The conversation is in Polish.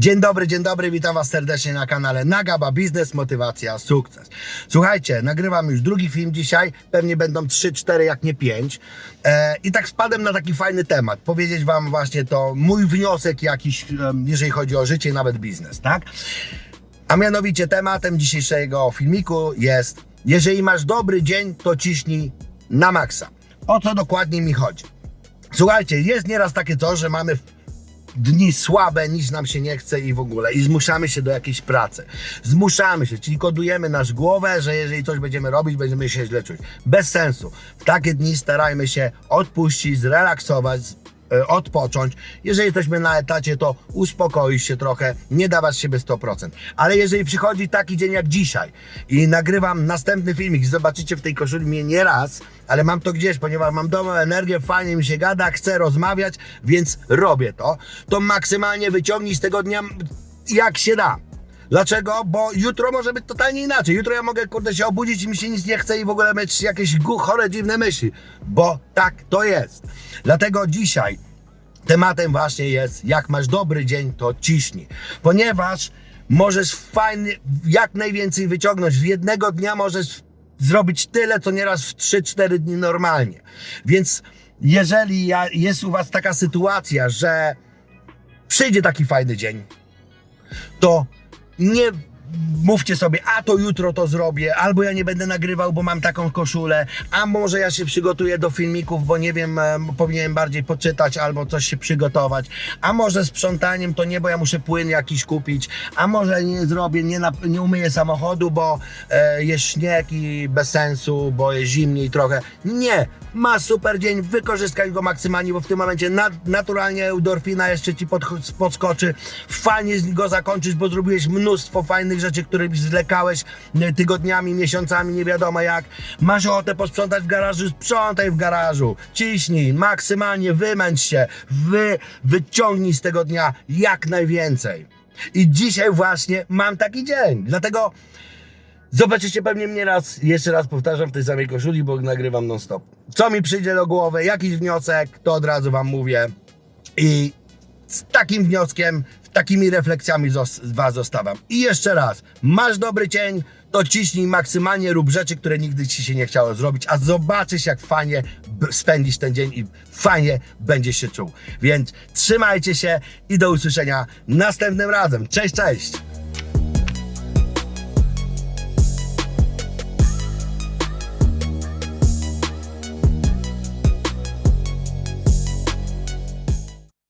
Dzień dobry, dzień dobry, witam Was serdecznie na kanale Nagaba Biznes, Motywacja, Sukces. Słuchajcie, nagrywam już drugi film dzisiaj, pewnie będą 3, 4, jak nie 5. E, I tak spadłem na taki fajny temat, powiedzieć Wam właśnie to mój wniosek jakiś, jeżeli chodzi o życie i nawet biznes, tak? A mianowicie tematem dzisiejszego filmiku jest jeżeli masz dobry dzień, to ciśnij na maksa. O co dokładnie mi chodzi? Słuchajcie, jest nieraz takie to, że mamy dni słabe, nic nam się nie chce i w ogóle. I zmuszamy się do jakiejś pracy. Zmuszamy się, czyli kodujemy nasz głowę, że jeżeli coś będziemy robić, będziemy się źle czuć. Bez sensu. W takie dni starajmy się odpuścić, zrelaksować, odpocząć. Jeżeli jesteśmy na etacie, to uspokoić się trochę, nie dawać siebie 100%. Ale jeżeli przychodzi taki dzień jak dzisiaj i nagrywam następny filmik, zobaczycie w tej koszuli mnie nie raz, ale mam to gdzieś, ponieważ mam dobrą energię, fajnie mi się gada, chcę rozmawiać, więc robię to, to maksymalnie wyciągnij z tego dnia jak się da. Dlaczego? Bo jutro może być totalnie inaczej. Jutro ja mogę, kurde, się obudzić i mi się nic nie chce i w ogóle mieć jakieś chore, dziwne myśli. Bo tak to jest. Dlatego dzisiaj tematem właśnie jest, jak masz dobry dzień, to ciśnij. Ponieważ możesz fajny, jak najwięcej wyciągnąć. W jednego dnia możesz zrobić tyle, co nieraz w 3-4 dni normalnie. Więc jeżeli jest u Was taka sytuacja, że przyjdzie taki fajny dzień, to nie mówcie sobie, a to jutro to zrobię, albo ja nie będę nagrywał, bo mam taką koszulę, a może ja się przygotuję do filmików, bo nie wiem, em, powinienem bardziej poczytać albo coś się przygotować, a może sprzątaniem to nie, bo ja muszę płyn jakiś kupić, a może nie zrobię, nie, nie umyję samochodu, bo e, jest śnieg i bez sensu, bo jest zimniej trochę. Nie, ma super dzień, wykorzystaj go maksymalnie, bo w tym momencie nat- naturalnie endorfina jeszcze ci podch- podskoczy, fajnie go zakończysz, bo zrobiłeś mnóstwo fajnych rzeczy, które zwlekałeś e, tygodniami, miesiącami, nie wiadomo jak. Masz ochotę posprzątać w garażu, sprzątaj w garażu, ciśnij, maksymalnie wymęcz się, wy, wyciągnij z tego dnia jak najwięcej. I dzisiaj właśnie mam taki dzień, dlatego Zobaczycie pewnie mnie raz, jeszcze raz powtarzam w tej samej koszuli, bo nagrywam non stop. Co mi przyjdzie do głowy, jakiś wniosek, to od razu wam mówię. I z takim wnioskiem, takimi refleksjami was zostawiam. I jeszcze raz, masz dobry dzień, to ciśnij maksymalnie, rób rzeczy, które nigdy ci się nie chciało zrobić, a zobaczysz jak fajnie spędzisz ten dzień i fajnie będziesz się czuł. Więc trzymajcie się i do usłyszenia następnym razem. Cześć, cześć!